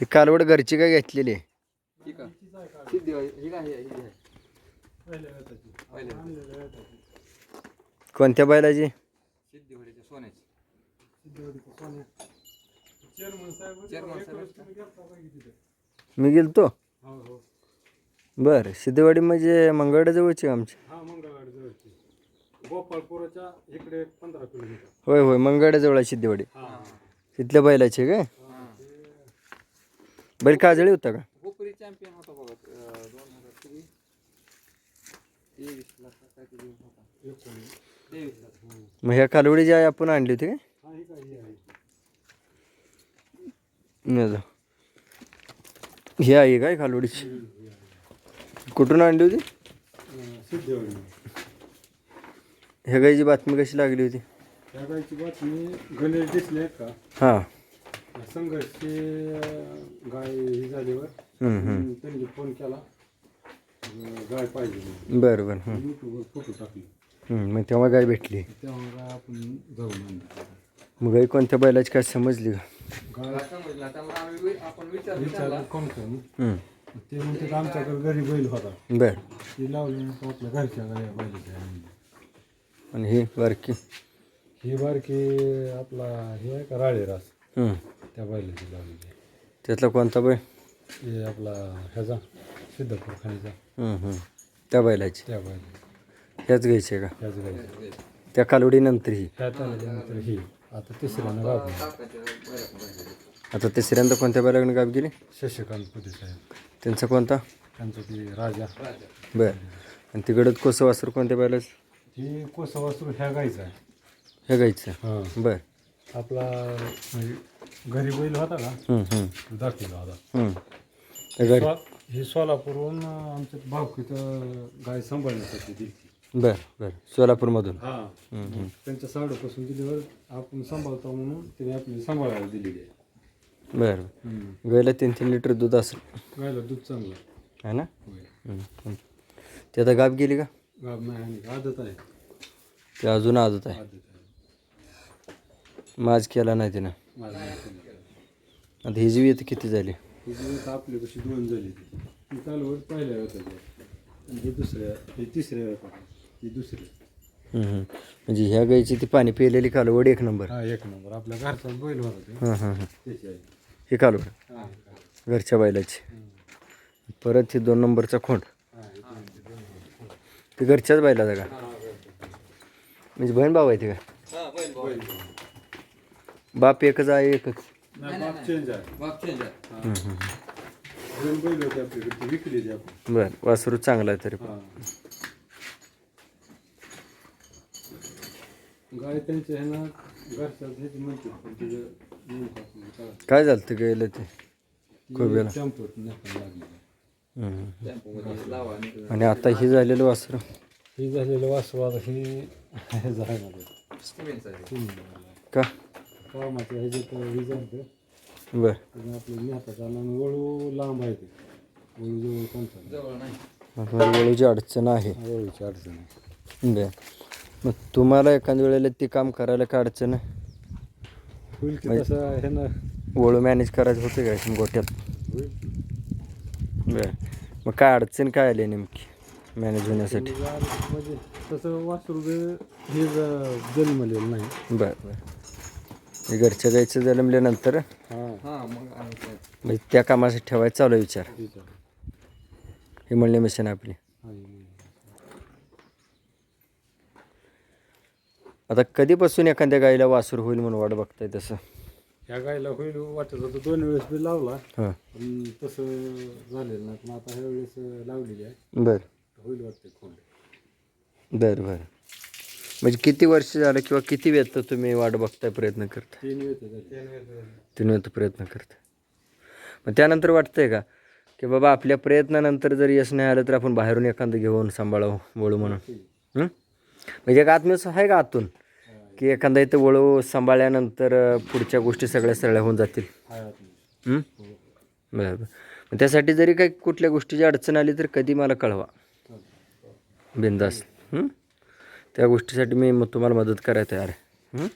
ही कालवड घरची काय घेतलेली आहे? ठीक आहे सिद्धी ही काय ही आहे. पहिल्या कोणत्या बैलाची? मी गेलतो. बरं सिद्धेवाडी म्हणजे मंगळवाड्याजवळची आहे आमची. हा गोपाळपुराच्या इकडे पंधरा किलोमीटर. होय होय मंगळवाड्याजवळ आहे सिद्धेवाडी. हा. तिथल्या बैलाची आहे काय? बैल काजळी होता का? गोपुरी चॅम्पियन होता बघा अं, दोन हजार तेवीस होता. लाख. मग ह्या कालवडी जी आहे आपण आणली होती काय? हा ही ही नाही. ही आहे काय कालवडीची? कुठून आणली होती? ह्या गायची बातमी कशी लागली होती? या गायची बातमी गणेश दिसले आहेत का? हां. संघर्षची अं, गाय ही झाल्यावर. त्यांनी फोन केला अं, गाय पाहिजे म्हणून. बरं बरं हम्म. युट्यूबवर फोटो टाकले मग तेव्हा गाय भेटली तेव्हा आपण जाऊन आणली मग गाय कोणत्या बैलाची काय समजली का गाय मला समजलं त्यामुळे आम्ही वि- आपण विचार विचारला विचारलं कोण कोण हम्म. ते म्हणते आमच्याकडे घरी बैल होता बरं ती लावली आपल्या घरच्या गाया बैलाच्या आणली. आणि ही बारकी ही बारकी आपला हे आहे का राळे रास हम्म. त्या बैलाची लावलेली आहे. त्यातला कोणता बैल? हे आपला ह्याचा सिद्धपूर खाणीचा. हम्म, हम्म. त्या बैलाची? त्या बैला ह्याच घ्यायची आहे का? ह्याच गायची. त्या कालवडीनंतर ही. ह्यात आल्यानंतर ही. आता तिसऱ्यानं गाव. आता तिसऱ्यांदा कोणत्या बैलाकडे गाव गेली? शशिकांत पुदे साहेब. त्यांचा कोणता? त्यांचं ती राजा. बरं. आणि तिकडं कोसं वासरू कोणत्या बैलाचं? ही कोसवासरू ह्या गायचा आहे. हे गायचं हां. बरं. आपला म्हणजे घरी बैल होता का? दाखवला होता. ही सोलापूरहून आमच्या भावकीचं गाय सांभाळण्यासाठी दिली बरं बरं. सोलापूरमधून. हा. त्यांच्या साडूपासून दिल्यावर आपण सांभाळतो म्हणून त्याने आपली सांभाळायला दिलेली आहे. बरं गायला तीन तीन लिटर दूध असेल. गायला दूध चांगलं. आहे ना. ते आता गाब गेली का? गाब नाही आदत आहे. ते अजून आजत आहे. आदत आहे. माज केला नाही तिनं. माझं. आता ही जीवी आता किती झाली? ही दिवस आपल्यापाशी दोन झाली ती. ती कालवड पहिल्या होत्या त्या. आणि ही दुसऱ्या ही तिसऱ्या होत्या ही दुसरी. म्हणजे ह्या गायची ती पाणी पिलेली कालवड एक नंबर. हा एक नंबर. आपल्या घरचाच बैल होता हां हां हां त्याची आहे ही कालवड. हा घरच्या बैलाची. परत ही दोन नंबरचा खोंड. ती घरच्याच बैलाचा का? घरचा. म्हणजे बहीण भाऊ आहे ते का. बाप एकच आहे एकच. नाही बाप चेंज आहे बाप change आहे. दोन बैल होते आपल्याकडे ती विकली ती आपण बरं वासरू चांगला आहे तरी पण हा. गाय त्यांच्या ह्यानं घरच्या ह्याची म्हणतात पण तिचं म्हणतात काय. काय झालं ते गेलं ते ती कोब्याला. चंपत नका लागली हम्म. Tempo मध्ये लावा आणि आणि आता ही झालेलं वासरू ही झालेलं वासरू आता ही झालं आहे. का कामाचं ह्याच्यात हे बर. आपलं आणि वळू लांब आहे ते. वळू जवळ कोणता जवळ नाही. वळूची अडचण आहे. वळूची अडचण आहे. बर. मग तुम्हाला एखाद्या वेळेला ते काम करायला काय अडचण आहे? होईल की तसं हे ना. वळू मॅनेज करायचं होतं काय गोट्यात? होईल बर. मग काय अडचण काय आली नेमकी मॅनेज होण्यासाठी? म्हणजे तसं वासरू हे ज- जन्मलेलं नाही. बर बर. घरच्या गाईचं जन्मल्यानंतर हां हा. म्हणजे त्या कामासाठी ठेवायचा चालू आहे विचार. हे म्हणले मिशन आपली. आता कधीपासून एखाद्या गाईला वासरू होईल म्हणून वाट बघताय तसं? ह्या गायला होईल वाटत होतं दोन वेळेस बी लावला हां. पण तसं झालेलं नाही. पण आता ह्या वेळेस लावलेली आहे. बर. होईल वाटते खोंड बरं बरं. म्हणजे किती वर्ष झालं किंवा किती वेळ तर तुम्ही वाट बघताय प्रयत्न करता? तीन वेळ प्रयत्न करता. मग त्यानंतर वाटतंय का? की बाबा आपल्या प्रयत्नानंतर जर यश नाही आलं तर आपण बाहेरून एखादं घेऊन सांभाळावं वळू म्हणून. हं? म्हणजे एक आत्मविश्वास आहे का आतून? की एखादा इथं वळू सांभाळल्यानंतर पुढच्या गोष्टी सगळ्या सरळ्या होऊन जातील? हाय हं? बरं बरं मग त्यासाठी जरी काही कुठल्या गोष्टीची अडचण आली तर कधी मला कळवा. बिंदास. हं? त्या गोष्टीसाठी मी मग तुम्हाला मदत करायला तयार आहे.